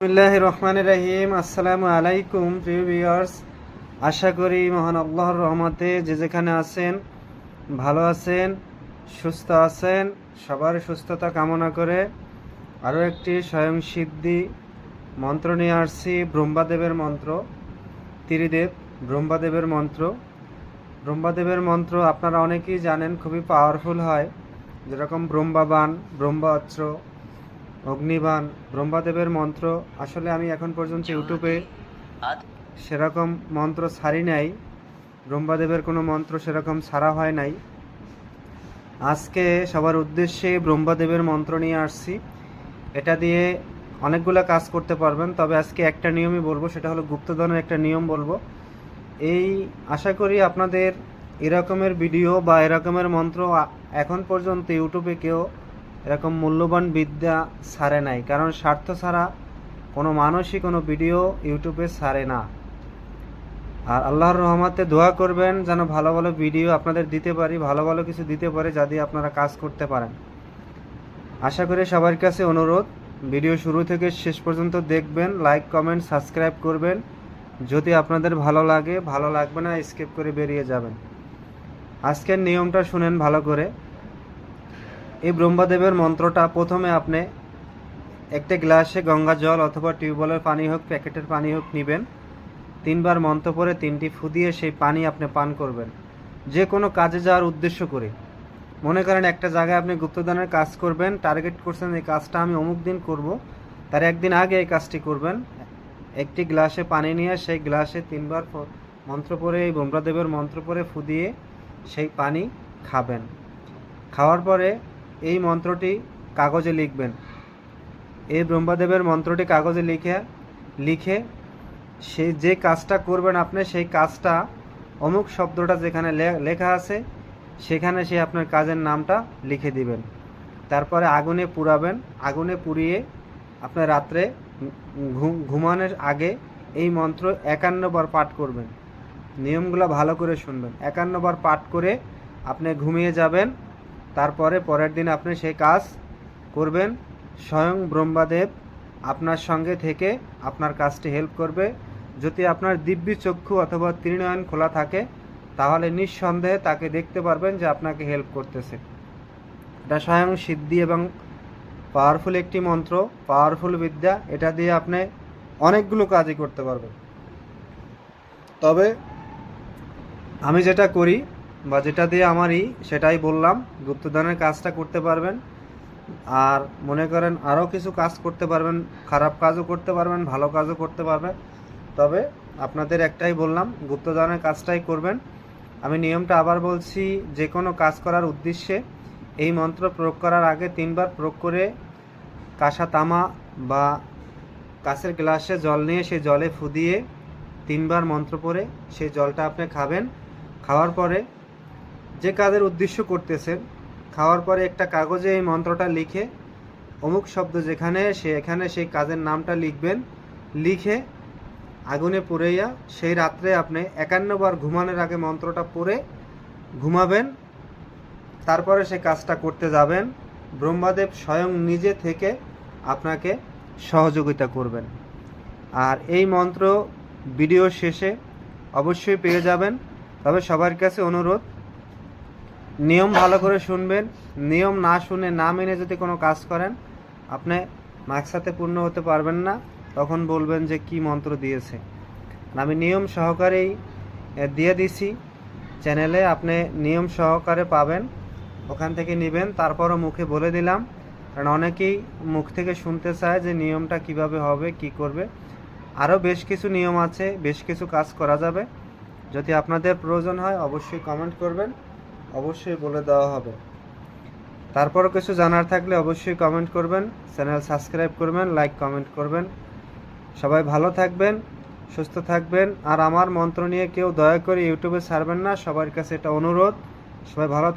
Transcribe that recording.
বিসমিল্লাহ রহমান রহিম আসসালামু আলাইকুম প্রিয় ভিউয়ার্স আশা করি মহান আল্লাহর রহমতে যে যেখানে আছেন, ভালো আছেন, সুস্থ আছেন, সবার সুস্থতা কামনা করে আরও একটি স্বয়ং সিদ্ধি মন্ত্র নিয়ে আসছি, ব্রহ্মাদেবের মন্ত্র, ত্রিদেব ব্রহ্মাদেবের মন্ত্র। ব্রহ্মাদেবের মন্ত্র আপনারা অনেকেই জানেন, খুবই পাওয়ারফুল হয়। যেরকম ব্রহ্মাবান ব্রহ্মা অগ্নিবাণ, ব্রহ্মাদেবের মন্ত্র। আসলে আমি এখন পর্যন্ত ইউটিউবে সেরকম মন্ত্র ছাড়ি নাই। ব্রহ্মাদেবের কোনো মন্ত্র সেরকম ছাড়া হয় নাই। আজকে সবার উদ্দেশ্যে ব্রহ্মাদেবের মন্ত্র নিয়ে আসছি। এটা দিয়ে অনেকগুলো কাজ করতে পারবেন, তবে আজকে একটা নিয়মই বলব, সেটা হলো গুপ্তধনের একটা নিয়ম বলব। এই আশা করি আপনাদের এরকমের ভিডিও বা এরকমের মন্ত্র এখন পর্যন্ত ইউটিউবে কেউ এরকম মূল্যবান বিদ্যা ছাড়ে নাই। কারণ স্বার্থ ছাড়া কোনো মানুষই কোনো ভিডিও ইউটিউবে ছাড়ে না। আর আল্লাহর রহমতে দোয়া করবেন যেন ভালো ভালো ভিডিও আপনাদের দিতে পারি, ভালো ভালো কিছু দিতে পারি যা দিয়ে আপনারা কাজ করতে পারেন। আশা করি সবার কাছে অনুরোধ, ভিডিও শুরু থেকে শেষ পর্যন্ত দেখবেন, লাইক, কমেন্ট, সাবস্ক্রাইব করবেন। যদি আপনাদের ভালো লাগে, ভালো লাগবে না, স্কিপ করে বেরিয়ে যাবেন। আজকের নিয়মটা শুনেন ভালো করে। এই ব্রহ্মাদেবের মন্ত্রটা প্রথমে আপনি একটা গ্লাসে গঙ্গা জল অথবা টিউবওয়েলের পানি হোক, প্যাকেটের পানি হোক নেবেন। তিনবার মন্ত্র পরে তিনটি ফু দিয়ে সেই পানি আপনি পান করবেন। যে কোনো কাজে যাওয়ার উদ্দেশ্য করে। মনে করেন একটা জায়গায় আপনি গুপ্তদানের কাজ করবেন, টার্গেট করছেন এই কাজটা আমি অমুক দিন করব, তার একদিন আগে এই কাজটি করবেন। একটি গ্লাসে পানি নিয়ে সেই গ্লাসে তিনবার মন্ত্র পরে এই ব্রহ্মাদেবের মন্ত্র পরে ফু দিয়ে সেই পানি খাবেন। খাওয়ার পরে এই মন্ত্রটি কাগজে লিখবেন। এই ব্রহ্মদেবের মন্ত্রটি কাগজে লিখে লিখে সেই যে কাজটা করবেন আপনি, সেই কাজটা, অমুক শব্দটা যেখানে লেখা আছে, সেখানে সে আপনার কাজের নামটা লিখে দিবেন। তারপরে আগুনে পুরাবেন আগুনে পুড়িয়ে আপনার রাত্রে ঘুমানোর আগে এই মন্ত্র একান্নবার পাঠ করবেন। নিয়মগুলো ভালো করে শুনবেন। একান্নবার পাঠ করে আপনি ঘুমিয়ে যাবেন তারপরে পরের দিন আপনি সেই কাজ করবেন। স্বয়ং ব্রহ্মাদেব আপনার সঙ্গে থেকে আপনার কাজটি হেল্প করবে। যদি আপনার দিব্যি চক্ষু অথবা ত্রিনয়ন খোলা থাকে, তাহলে নিঃসন্দেহে তাকে দেখতে পারবেন যে আপনাকে হেল্প করতেছে। এটা স্বয়ং সিদ্ধি এবং পাওয়ারফুল একটি মন্ত্র পাওয়ারফুল বিদ্যা। এটা দিয়ে আপনি অনেকগুলো কাজই করতে পারবেন। তবে আমি যেটা করি বা যেটা দিয়ে আমারই, সেটাই বললাম গুপ্তদানের কাজটা করতে পারবেন। আর মনে করেন আরও কিছু কাজ করতে পারবেন, খারাপ কাজও করতে পারবেন, ভালো কাজও করতে পারবেন। তবে আপনাদের একটাই বললাম গুপ্তদানের কাজটাই করবেন। আমি নিয়মটা আবার বলছি, যে কোনো কাজ করার উদ্দেশ্যে এই মন্ত্র প্রয়োগ করার আগে তিনবার প্রয়োগ করে কাঁসা তামা বা কাঁচের গ্লাসে জল নিয়ে সেই জলে ফু দিয়ে তিনবার মন্ত্র পড়ে, সেই জলটা আপনি খাবেন। খাওয়ার পরে যে কাজের উদ্দেশ্য করতেছেন, খাওয়ার পরে একটা কাগজে এই মন্ত্রটা লিখে, অমুক শব্দ যেখানে, সে এখানে, সেই কাজের নামটা লিখবেন, লিখে আগুনে পুড়াইয়া সেই রাত্রে আপনি একান্নবার ঘুমানোর আগে মন্ত্রটা পড়ে ঘুমাবেন, তারপরে সে কাজটা করতে যাবেন, ব্রহ্মাদেব স্বয়ং নিজে থেকে আপনাকে সহযোগিতা করবেন। আর এই মন্ত্র ভিডিও শেষে অবশ্যই পেয়ে যাবেন, তবে সবার কাছে অনুরোধ নিয়ম ভালো করে শুনবেন, নিয়ম না শুনে না মেনে যদি কোনো কাজ করেন, আপনি মাকসাতে পূর্ণ হতে পারবেন না, তখন বলবেন যে কি মন্ত্র দিয়েছে। আমি নিয়ম সহকারেই দিয়ে দিছি। চ্যানেলে আপনি নিয়ম সহকারে পাবেন, ওখান থেকে নেবেন, তারপরও মুখে বলে দিলাম। কারণ অনেকেই মুখ থেকে শুনতে চায় যে নিয়মটা কীভাবে হবে, কি করবে। আরও বেশ কিছু নিয়ম আছে, বেশ কিছু কাজ করা যাবে। যদি আপনাদের প্রয়োজন হয়, অবশ্যই কমেন্ট করবেন। অবশ্যই বলে দেওয়া হবে। তারপরও কিছু জানার থাকলে অবশ্যই কমেন্ট করবেন চ্যানেল সাবস্ক্রাইব করবেন লাইক কমেন্ট করবেন। সবাই ভালো থাকবেন, সুস্থ থাকবেন, আর আমার মন্ত্র নিয়ে কেউ দয়া করে ইউটিউবে ছাড়বেন না, সবার কাছে এটা অনুরোধ। সবাই ভালো থাকুন।